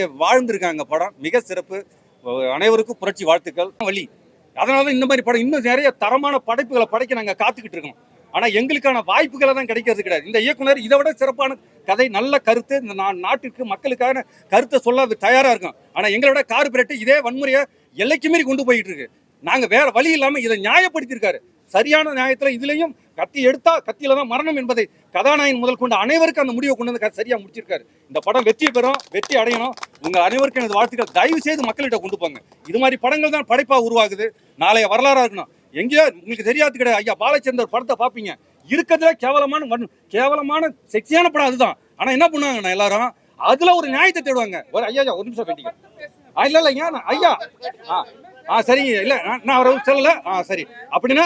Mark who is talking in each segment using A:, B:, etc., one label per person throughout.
A: அப்படியே வாழ்ந்திருக்காங்க படம் மிக சிறப்பு. அனைவருக்கும் புரட்சி வாழ்த்துக்கள். வழி அதனால தான் இந்த மாதிரி படம் இன்னும் நிறைய தரமான படைப்புகளை படைக்க நாங்கள் காத்துக்கிட்டு இருக்கோம். ஆனால் எங்களுக்கான வாய்ப்புகளை தான் கிடைக்கிறது கிடையாது. இந்த இயக்குனர் இதை விட சிறப்பான கதை நல்ல கருத்து இந்த நா- நாட்டிற்கு மக்களுக்கான கருத்தை சொல்ல தயாராக இருக்கும். ஆனால் எங்களோட கார்பரேட் இதே வன்முறையை எல்லைக்கு மீறி கொண்டு போயிட்டு இருக்கு. நாங்கள் வேற வழி இல்லாமல் இதை நியாயப்படுத்தியிருக்காரு. சரியான நியாயத்தில் இதுலேயும் கத்தி எடுத்தா கத்தியில தான் மரணம் என்பதை கதாநாயகன் முதல் கொண்டு அனைவருக்கும் அந்த முடிவை கொண்டு வந்து சரியா முடிச்சிருக்காரு. இந்த படம் வெற்றி பெறும் வெற்றி அடையணும். உங்க அனைவருக்கும் எனது வாழ்த்துக்கள். தயவு செய்து மக்கள்கிட்ட கொண்டு போங்க. இது மாதிரி படங்கள் தான் படைப்பா உருவாகுது. நாளைய வரலாறா இருக்கணும். எங்கேயோ உங்களுக்கு தெரியாது கிடையாது. ஐயா பாலச்சந்தர் படத்தை பார்ப்பீங்க. இருக்கிறதுல கேவலமான கேவலமான செக்ஸியான படம் அதுதான். ஆனா என்ன பண்ணுவாங்கண்ணா எல்லாரும் அதுல ஒரு நியாயத்தை தேடுவாங்க. ஒரு ஐயா ஐயா, ஒரு நிமிஷம் வேண்டிங்க இல்ல இல்ல ஏன் ஐயா. ஆ சரிங்க. இல்ல நான் நான் அவரை சொல்லல. ஆ சரி. அப்படின்னா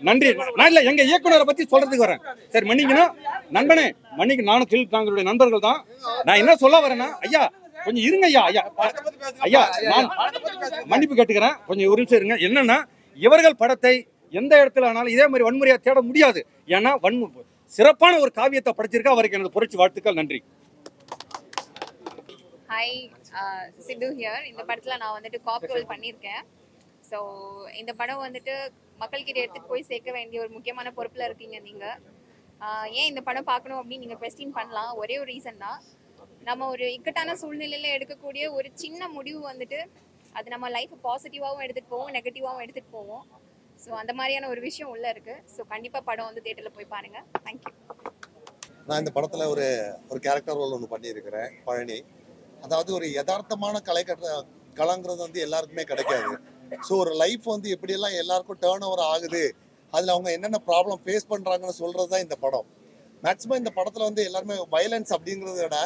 A: நன்றி. நான் இல்ல எங்க இயக்குனரை பத்தி சொல்றதுக்கு வரேன். சரி மன்னிக்கணும். நண்பனே மன்னிக்கு நானும் கில் தாங்களுடைய நண்பர்கள் தான். நான் என்ன சொல்ல வரேன்னா ஐயா கொஞ்சம் இருங்க ஐயா ஐயா. ஐயா நான் மன்னிப்பு கேட்டுக்கிறேன். கொஞ்சம் ஒரு நிமிஷம் இருங்க. என்னன்னா இவர்கள் படத்தை எந்த இடத்துல ஆனாலும் இதே மாதிரி வன்முறையா தேட முடியாது. ஏன்னா வன்மு சிறப்பான ஒரு காவியத்தை படைச்சிருக்கா அவருக்கு எனது புரட்சி வாழ்த்துக்கள். நன்றி.
B: ஹாய் சித்து ஹியர் இந்த படத்தில் நான் வந்துட்டு காப் ரோல் பண்ணியிருக்கேன். ஸோ இந்த படம் வந்துட்டு மக்கள்கிட்ட எடுத்துகிட்டு போய் சேர்க்க வேண்டிய ஒரு முக்கியமான பொறுப்பில் இருக்கீங்க நீங்கள் ஏன் இந்த படம் பார்க்கணும் அப்படின்னு நீங்கள் கொஸ்டின் பண்ணலாம். ஒரே ஒரு ரீசன் தான். நம்ம ஒரு இக்கட்டான சூழ்நிலையில் எடுக்கக்கூடிய ஒரு சின்ன முடிவு வந்துட்டு அது நம்ம லைஃப் பாசிட்டிவாகவும் எடுத்துகிட்டு போவோம் நெகட்டிவாகவும் எடுத்துகிட்டு போவோம் ஸோ அந்த மாதிரியான ஒரு விஷயம் உள்ளே இருக்குது ஸோ கண்டிப்பாக படம் வந்து தேட்டரில் போய் பாருங்கள் தேங்க்யூ
C: நான் இந்த படத்தில் ஒரு ஒரு கேரக்டர் ரோல் ஒன்று பண்ணியிருக்கிறேன் பழனி. அதாவது ஒரு யதார்த்தமான கலை கட்ட கலங்கிறது வந்து எல்லாருக்குமே கிடைக்காது. ஸோ ஒரு லைஃப் வந்து எப்படியெல்லாம் எல்லாருக்கும் டேர்ன் ஓவர் ஆகுது அதில் அவங்க என்னென்ன ப்ராப்ளம் ஃபேஸ் பண்ணுறாங்கன்னு சொல்கிறது தான் இந்த படம். மேக்ஸிமம் இந்த படத்தில் வந்து எல்லாருமே வயலன்ஸ் அப்படிங்கிறத விட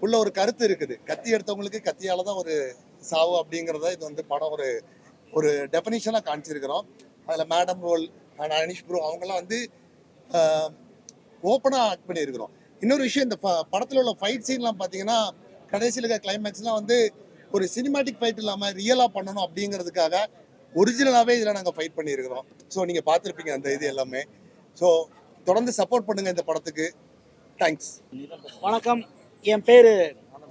C: உள்ள ஒரு கருத்து இருக்குது. கத்தி எடுத்தவங்களுக்கு கத்தியால் தான் ஒரு சாவு அப்படிங்கிறத இது வந்து படம் ஒரு ஒரு டெஃபினிஷனாக காமிச்சிருக்கிறோம். அதில் மேடம் ரோல் அனிஷ் ப்ரோ அவங்கெல்லாம் வந்து ஓப்பனாக ஆக்ட் பண்ணியிருக்கிறோம். இன்னொரு விஷயம் இந்த ப- உள்ள ஃபைட் சீன்லாம் பார்த்தீங்கன்னா கடைசியில் இருக்க கிளைமேக்ஸ்லாம் வந்து ஒரு சினிமாட்டிக் ஃபைட் இல்லாமல் ரியலாக பண்ணணும் அப்படிங்கிறதுக்காக ஒரிஜினலாகவே இதில் நாங்கள் ஃபைட் பண்ணியிருக்கிறோம். ஸோ நீங்கள் பார்த்துருப்பீங்க அந்த இது எல்லாமே. ஸோ தொடர்ந்து சப்போர்ட் பண்ணுங்கள் இந்த படத்துக்கு. தேங்க்ஸ்
D: வணக்கம். என் பேர்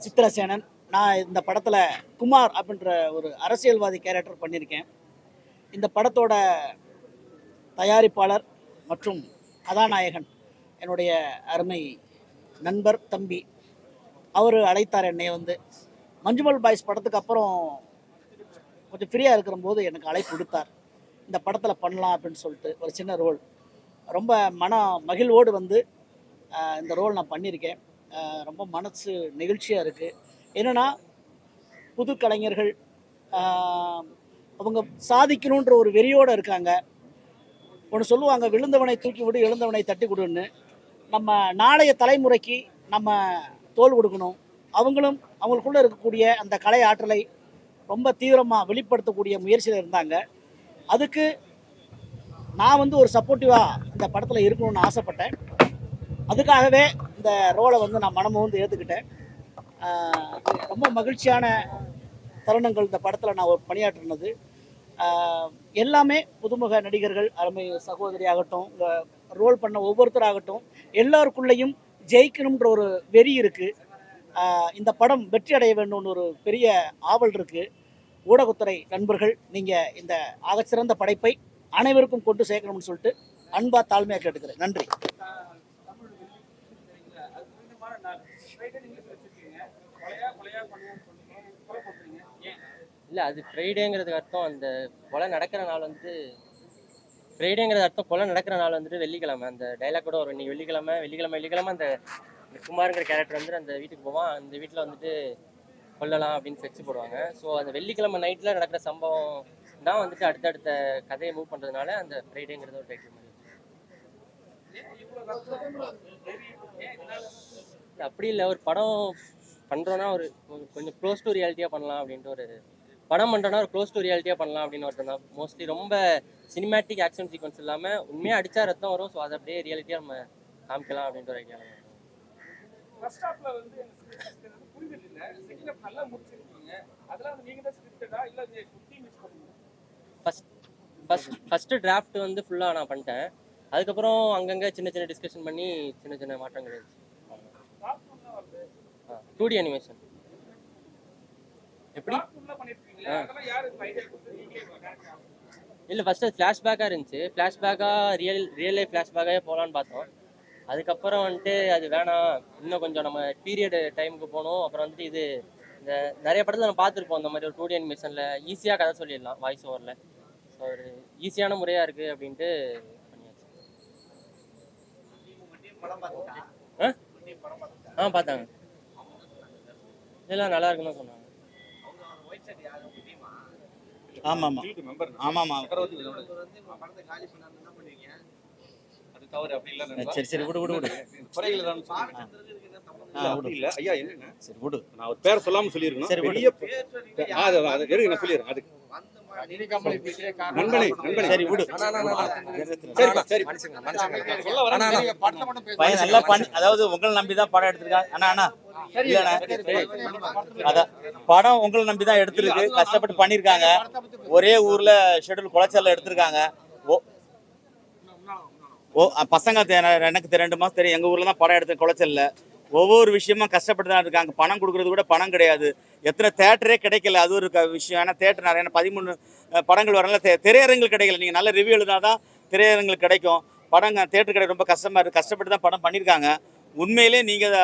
D: சித்திரசேனன். நான் இந்த படத்தில் குமார் அப்படின்ற ஒரு அரசியல்வாதி கேரக்டர் பண்ணியிருக்கேன். இந்த படத்தோட தயாரிப்பாளர் மற்றும் கதாநாயகன் என்னுடைய அருமை நண்பர் தம்பி அவர் அழைத்தார் என்னை வந்து. மஞ்சுமல் பாய்ஸ் படத்துக்கு அப்புறம் கொஞ்சம் ஃப்ரீயாக இருக்கிறபோது எனக்கு அழைப்பு கொடுத்தார் இந்த படத்தில் பண்ணலாம் அப்படின்னு சொல்லிட்டு ஒரு சின்ன ரோல். ரொம்ப மன மகிழ்வோடு வந்து இந்த ரோல் நான் பண்ணியிருக்கேன். ரொம்ப மனசு நெகிழ்ச்சியாக இருக்குது என்னென்னா புது கலைஞர்கள் அவங்க சாதிக்கணுன்ற ஒரு வெறியோடு இருக்காங்க. ஒன்று சொல்லுவாங்க விழுந்தவனை தூக்கி விடு எழுந்தவனை தட்டி கொடுன்னு. நம்ம நாளைய தலைமுறைக்கு நம்ம தோல் கொடுக்கணும். அவங்களும் அவங்களுக்குள்ளே இருக்கக்கூடிய அந்த கலை ஆற்றலை ரொம்ப தீவிரமாக வெளிப்படுத்தக்கூடிய முயற்சியில் இருந்தாங்க. அதுக்கு நான் வந்து ஒரு சப்போர்ட்டிவாக இந்த படத்தில் இருக்கணும்னு ஆசைப்பட்டேன். அதுக்காகவே இந்த ரோலை வந்து நான் மனமும் வந்து ஏற்றுக்கிட்டேன் ரொம்ப மகிழ்ச்சியான தருணங்கள் இந்த படத்தில் நான் ஒரு பணியாற்றினது. எல்லாமே புதுமுக நடிகர்கள் அருமை சகோதரி ஆகட்டும் ரோல் பண்ண ஒவ்வொருத்தராகட்டும் எல்லாருக்குள்ளேயும் ஜெயிக்கணுன்ற ஒரு வெறி இருக்குது இந்த படம் வெற்றி அடைய வேண்டும்னு ஒரு பெரிய ஆவல் இருக்குது ஊடகத்துறை நண்பர்கள் நீங்கள் இந்த ஆகச்சிறந்த படைப்பை அனைவருக்கும் கொண்டு சேர்க்கணும்னு சொல்லிட்டு அன்பா தாழ்மையாக கேட்டுக்கிறேன். நன்றி.
E: இல்லை அது ஃப்ரைடேங்கிறதுக்கு அர்த்தம். அந்த கொலை நடக்கிற நாள் வந்து ஃப்ரைடேங்கிறது அர்த்தம். கொலை நடக்கிற நாள் வந்துட்டு வெள்ளிக்கிழமை. அந்த டைலாக் கூட வரும். இன்னைக்கு வெள்ளிக்கிழமை வெள்ளிக்கிழமை வெள்ளிக்கிழமை அந்த குமாருங்கிற கேரக்டர் வந்து அந்த வீட்டுக்கு போவான். அந்த வீட்டில் வந்துட்டு கொல்லலாம் அப்படின்னு செக்ஸ் போடுவாங்க. ஸோ அந்த வெள்ளிக்கிழமை நைட்டில் நடக்கிற சம்பவம் தான் வந்துட்டு அடுத்தடுத்த கதையை மூவ் பண்ணுறதுனால அந்த ஃப்ரைடேங்கிறது ஒரு டைட்டில் மாதிரி அப்படி இல்லை ஒரு படம் பண்ணுறோன்னா ஒரு கொஞ்சம் க்ளோஸ் டு ரியாலிட்டியாக பண்ணலாம் அப்படின்ட்டு ஒரு படம் பண்ணுறோன்னா ஒரு க்ளோஸ் டு ரியாலிட்டியாக பண்ணலாம் அப்படின்னு ஒருத்தன் தான் மோஸ்ட்லி ரொம்ப சினிமேட்டிக் ஆக்ஷன் சீக்வன்ஸ் இல்லாமல் உண்மையாக அடித்தா ரத்தம் வரும். ஸோ அதை அப்படியே ரியாலிட்டியாக நம்ம காமிக்கலாம் அப்படின்ற ஒரு idea
F: first
E: first first first draft வந்து ஃபுல்லாக நான் பண்ணிட்டேன். அதுக்கப்புறம் அங்கங்கே சின்ன சின்ன டிஸ்கஷன் பண்ணி சின்ன சின்ன மாற்றங்கள் இருந்துச்சு. டூ டி அனிமேஷன்
F: ஆ?
E: இல்லை ஃபஸ்ட்டு ஃப்ளாஷ்பேக்காக இருந்துச்சு. ஃப்ளாஷ்பேக்காக ரியல் ரியல் லைஃப் ஃப்ளாஷ்பேக்காகவே போகலான்னு பார்த்தோம். அதுக்கப்புறம் வந்துட்டு அது வேணாம். இன்னும் கொஞ்சம் நம்ம பீரியட் டைமுக்கு போகணும். அப்புறம் வந்துட்டு இது இந்த நிறைய படத்தில் நம்ம பார்த்துருப்போம். இந்த மாதிரி ஒரு டூ டி அனிமேஷனில் ஈஸியாக கதை சொல்லிடலாம் வாய்ஸ் ஓவரில் ஸோ ஒரு ஈஸியான முறையாக இருக்குது அப்படின்ட்டு பண்ணியாச்சு. ஆ? ஆ பார்த்தாங்க. இதெல்லாம் நல்லா இருக்குன்னு தான் சொன்னாங்க.
G: ஆமாம். ஆமாம். ஆமாம். சரி சரி விடு விடு விடு. சரி விடு.
A: நான் ஒரு பேர் சொல்லாம சொல்லிருக்கணும்
G: சரி.
A: பெரிய அது அது நான் சொல்லிடுறேன். அதுக்கு. நண்பனே நண்பனே.
G: சரி விடு.
A: சரி சரி நான் சொல்ல வரேன்.
G: பையன் நல்லா பண்ணி அதாவது உங்களை நம்பி தான் படம் எடுத்திருக்காங்க அண்ணா படம் உங்களை நம்பி தான் எடுத்திருக்கு. கஷ்டப்பட்டு பண்ணியிருக்காங்க. ஒரே ஊர்ல ஷெட்யூல் குளச்சல்ல எடுத்திருக்காங்க. ஓ. ஓ பசங்க எனக்கு ரெண்டு மாசம் தெரியும். எங்க ஊர்ல தான் படம் எடுத்து குளச்சல்ல. ஒவ்வொரு விஷயமும் கஷ்டப்பட்டு தான் இருக்காங்க. பணம் கொடுக்கறது கூட பணம் கிடையாது. எத்தனை தேட்டரே கிடைக்கல. அது ஒரு க- விஷயம். ஏன்னா தேட்டர் நிறைய பதிமூணு படங்கள் வரல. தே- திரையரங்குகள் கிடைக்கல. நீங்கள் நல்ல ரிவ்யூ எழுதினா தான் திரையரங்குகள் கிடைக்கும். படங்க தேட்டர் கிடைக்க ரொம்ப கஷ்டமாக இருக்குது கஷ்டப்பட்டு தான் படம் பண்ணியிருக்காங்க உண்மையிலே நீங்கள்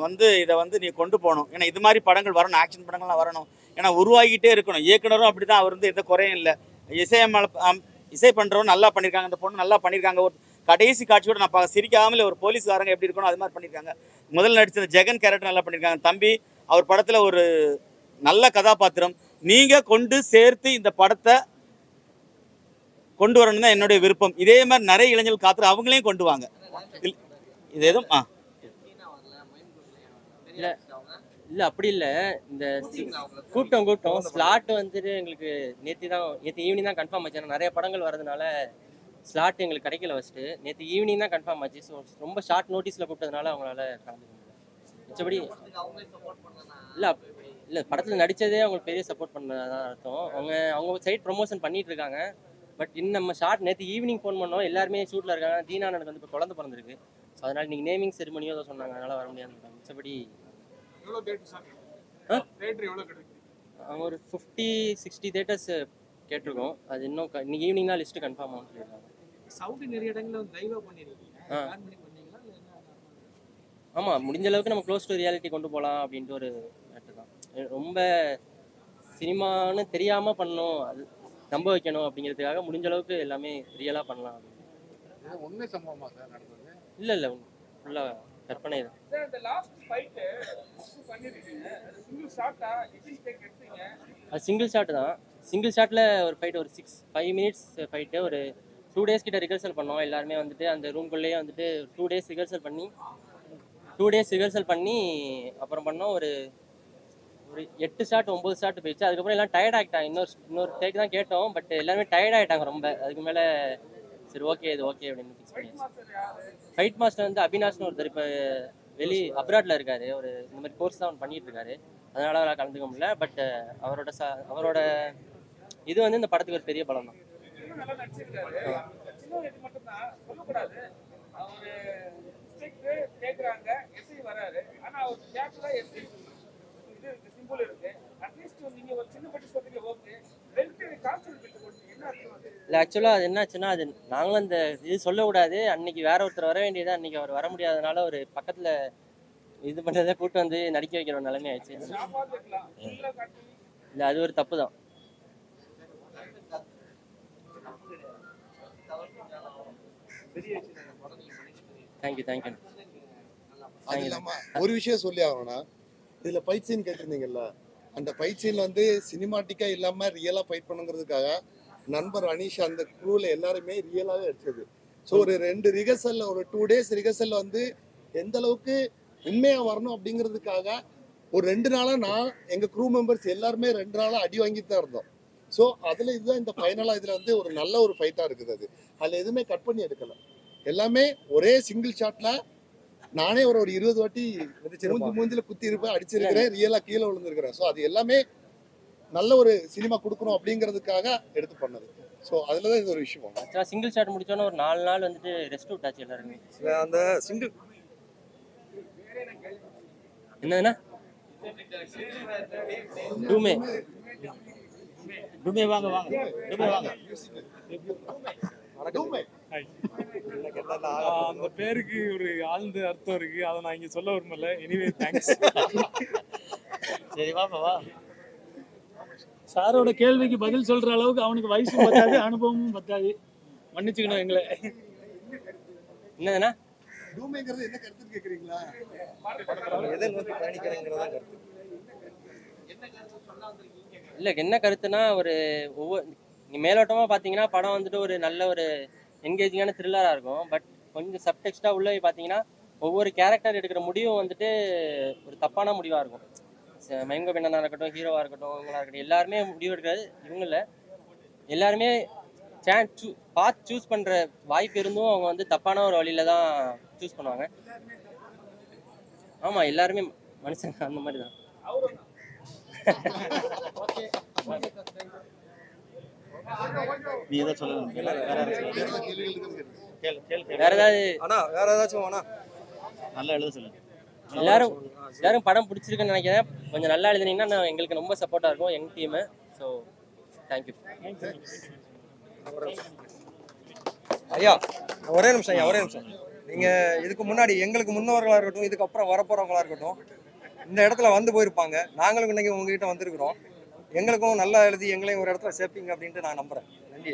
G: வந்து இதை வந்து நீ கொண்டு போகணும். ஏன்னா இது மாதிரி படங்கள் வரணும். ஆக்ஷன் படங்கள்லாம் வரணும். ஏன்னா உருவாகிட்டே இருக்கணும். இயக்குனரும் அப்படி தான் அவர் வந்து எந்த குறையும் இல்லை. இசையமல இசை பண்ணுறவன் நல்லா பண்ணியிருக்காங்க இந்த பொண்ணு நல்லா பண்ணியிருக்காங்க ஒரு கடைசி காட்சியோட நான் பார்க்க சிரிக்காமல் ஒரு போலீஸ்காரங்க எப்படி இருக்கணும் அது மாதிரி பண்ணியிருக்காங்க முதல்ல நடிச்ச ஜெகன் கேரக்டர் நல்லா பண்ணியிருக்காங்க தம்பி அவர் படத்தில் ஒரு நல்ல கதாபாத்திரம். நீங்கள் கொண்டு சேர்த்து இந்த படத்தை கொண்டு வரணும் தான் என்னுடைய விருப்பம். இதே மாதிரி நிறைய இளைஞர்கள் காத்துற அவங்களையும் கொண்டு வாங்க. இது எதுவும்? ஆ.
E: இல்லை அப்படி இல்லை. இந்த கூப்பிட்டோம் கூட்டம் கூட்டம். ஸ்லாட் வந்துட்டு எங்களுக்கு நேற்று தான் நேற்று ஈவினிங் தான் கன்ஃபார்ம் ஆச்சு. நிறைய படங்கள் வரதுனால ஸ்லாட் எங்களுக்கு கிடைக்கல ஃபஸ்ட்டு நேற்று ஈவினிங் தான் கன்ஃபார்ம் ஆச்சு. ஸோ ரொம்ப ஷார்ட் நோட்டீஸில் கூப்பிட்டதுனால அவங்களால கலந்துக்க முடியல. மிச்சபடி இல்லை இல்லை படத்தில் நடித்ததே அவங்களுக்கு பெரிய சப்போர்ட் பண்ணதான் அர்த்தம். அவங்க அவங்க சைட் ப்ரொமோஷன் பண்ணிட்டு இருக்காங்க. பட் இன்னும் நம்ம ஷார்ட் நேற்று ஈவினிங் ஃபோன் பண்ணோம். எல்லாருமே ஷூட்டில் இருக்காங்க. தீனானனுக்கு வந்து இப்போ குழந்தை பிறந்திருக்கு. ஸோ அதனால் நீங்கள் நேமிங் செரிமனியோ ஏதோ சொன்னாங்க. அதனால் வர முடியாது மிச்சபடி ஒரு ஃபிஃப்டி சிக்ஸ்டி தேட்டர்ஸ் கேட்டிருக்கோம். அது இன்னும் இன்னைக்கு ஈவினிங் தான் லிஸ்ட்டு கன்ஃபார்ம் ஆகும் சொல்லியிருக்காங்க.
F: சவுதி நிறைய இடங்கள்ல லைவா பண்ணிருக்கீங்க.
E: ஆ.
F: பிளான் பண்ணி பண்ணீங்களா? இல்ல என்ன?
E: ஆமாம் முடிஞ்ச அளவுக்கு நம்ம க்ளோஸ் டு ரியாலிட்டி கொண்டு போகலாம் அப்படின்ட்டு ஒரு மேட்டர் தான். ரொம்ப சினிமான்னு தெரியாமல் பண்ணணும் அது நம்ப வைக்கணும் அப்படிங்கிறதுக்காக முடிஞ்ச அளவுக்கு எல்லாமே ரியலாக பண்ணலாம் அப்படின்னு.
H: உண்மை சம்பவமா சார் நடந்தது?
E: இல்லை இல்லை ஃபுல்லாக கற்பனை தான்.
F: சார் இந்த லாஸ்ட் ஃபைட் பண்ணிருக்கீங்க. அது சிங்கிள் ஷாட்டா எத்தனை டேக் எடுத்தீங்க?
E: அது சிங்கிள் ஷாட் தான். சிங்கிள் ஷாட்டில் ஒரு ஃபைட் ஒரு சிக்ஸ் ஃபைவ் மினிட்ஸ் ஃபைட்டு ஒரு டூ டேஸ் கிட்ட ரிஹர்சல் பண்ணோம். எல்லாருமே வந்துட்டு அந்த ரூம்குள்ளேயே வந்துட்டு டூ டேஸ் ரிஹர்சல் பண்ணி டூ டேஸ் ரிஹர்சல் பண்ணி அப்புறம் பண்ணோம். ஒரு ஒரு எட்டு ஷாட் ஒம்பது ஷாட் போயிடுச்சு. அதுக்கப்புறம் எல்லாம் டயர்ட் ஆகிட்டாங்க. இன்னொரு இன்னொரு டேக் தான் கேட்டோம். பட் எல்லாருமே டயர்ட் ஆகிட்டாங்க ரொம்ப. அதுக்கு மேலே சரி ஓகே இது ஓகே அப்படின்னு ஃபிக்ஸ் பண்ணியாச்சு. ஃபைட் மாஸ்டர் வந்து அபினாஷ்னு ஒருத்தர் இப்போ வெளி அப்ராட்ல இருக்காரு. ஒரு இந்த மாதிரி கோர்ஸ் தான் பண்ணிட்டு இருக்காரு. அதனால அவரால் கலந்துக்க முடியல. பட் அவரோட சா அவரோட இது வந்து இந்த படத்துக்கு ஒரு பெரிய பலம் தான் இல்லை ஆக்சுவலாக அது என்னாச்சுன்னா அது நாங்களும் அந்த இது சொல்லக்கூடாது. அன்னைக்கு வேற ஒருத்தர் வர வேண்டியது அன்னைக்கு அவர் வர முடியாதனால ஒரு பக்கத்தில் இது பண்ணுறதை கூட்டு வந்து நடிக்க வைக்கிற நிலைமை ஆயிடுச்சு. இல்லை அது ஒரு தப்பு தான் தேங்க்யூ தேங்க்யூ
C: அது இல்லாம ஒரு விஷயம் சொல்லி ஆகணும்னா இதுல ஃபைட் சீன் கேட்டிருந்தீங்கல்ல அந்த ஃபைட் சீன் வந்து சினிமாட்டிக்கா இல்லாம ரியலா ஃபைட் பண்ணுங்கிறதுக்காக நண்பர் அனீஷ் அந்த க்ரூல எல்லாருமே ரியலாவே அடிச்சது. ஸோ ஒரு ரெண்டு ரிகர்சல்ல ஒரு டூ டேஸ் ரிகர்சல்ல வந்து எந்த அளவுக்கு உண்மையா வரணும் அப்படிங்கிறதுக்காக ஒரு ரெண்டு நாளா நான் எங்க க்ரூ மெம்பர்ஸ் எல்லாருமே ரெண்டு நாளா அடி வாங்கிட்டு தான் இருந்தோம். ஸோ அதுல இதுதான் இந்த ஃபைனலா இதுல வந்து ஒரு நல்ல ஒரு ஃபைட்டா இருக்குது அது. அதுல எதுவுமே கட் பண்ணி எடுக்கல. எல்லாமே ஒரே சிங்கிள் ஷாட்ல நானே ஒரு ஒரு இருபது வாட்டி மூஞ்சி மூஞ்சில குத்தி இருப்பேன் அடிச்சிருக்கிறேன் ரியலா கீழே விழுந்திருக்கிறேன். ஸோ அது எல்லாமே நல்ல ஒரு சினிமா கொடுக்கணும் அப்படிங்கிறதுக்காக எடுத்து பண்ணது. ஸோ அதுல தான் இது ஒரு விஷயம்.
E: ஆக்சுவலாக சிங்கிள் ஷாட் முடிச்சோன்னே ஒரு நாலு நாள் வந்துட்டு ரெஸ்ட் விட்டாச்சு எல்லாருமே.
A: அந்த சிங்கிள்
E: என்னதுன்னா டூமே
D: டுமே வாங்க வாங்க. டுமே வாங்க.
H: அந்த பேருக்கு ஒரு ஆழ்ந்த அர்த்தம் இருக்கு. அதை நான் இங்க சொல்ல விரும்பல. எனிவே தேங்க்ஸ்
D: சரி வாப்பா வா.
H: சாரோட கேள்விக்கு பதில் சொல்ற அளவுக்கு அவனுக்கு வயசும் பத்தாது அனுபவமும் பத்தாது. மன்னிச்சுக்கணும் எங்களை.
E: என்னதுன்னா
C: டூமேங்கிறது என்ன கருத்துன்னு கேக்குறீங்களா?
I: எதை நோக்கி பயணிக்கிறேங்கிறதா கருத்து.
E: இல்லை என்ன கருத்துனா ஒரு ஒவ்வொரு நீ மேலோட்டமாக பார்த்தீங்கன்னா படம் வந்துட்டு ஒரு நல்ல ஒரு என்கேஜிங்கான த்ரில்லராக இருக்கும். பட் கொஞ்சம் சப்டெக்ஸ்டாக உள்ள பார்த்தீங்கன்னா ஒவ்வொரு கேரக்டர் எடுக்கிற முடிவும் வந்துட்டு ஒரு தப்பான முடிவாக இருக்கும். மயங்க பெண்ணனாக இருக்கட்டும் ஹீரோவாக இருக்கட்டும் இவங்களா இருக்கட்டும் எல்லாருமே முடிவு எடுக்கிறது இவங்கள எல்லாருமே சான்ஸ் சூ பார்த்து சூஸ் பண்ணுற வாய்ப்பு இருந்தும் அவங்க வந்து தப்பான ஒரு வழியில தான் சூஸ் பண்ணுவாங்க. ஆமாம் எல்லாருமே மனுஷங்க அந்த மாதிரி தான்.
G: நீ எதை சொல்லணும். வேற
C: ஏதாவது
I: அண்ணா வேற ஏதாச்சும் வேணா
G: நல்லா எழுத சொல்லு.
E: எல்லாரும் எல்லாரும் படம் பிடிச்சிருக்குன்னு நினைக்கிறேன். கொஞ்சம் நல்லா எழுதுனீங்கன்னா நான் எங்களுக்கு ரொம்ப சப்போர்ட்டாக இருக்கும் எங்கள் டீமு ஸோ தேங்க்யூ
I: ஐயா ஒரே நிமிஷம் ஐயா ஒரே நிமிஷம். நீங்க இதுக்கு முன்னாடி எங்களுக்கு முன்னவர்களா இருக்கட்டும் இதுக்கப்புறம் வரப்போறவங்களா இருக்கட்டும் இந்த இடத்துல வந்து போயிருப்பாங்க. நாங்களும் இன்னைக்கு உங்ககிட்ட வந்திருக்கிறோம். எங்களுக்கும் நல்லா எழுதி எங்களையும் ஒரு இடத்துல சேர்ப்பீங்க அப்படின்ட்டு நான் நம்புறேன். நன்றி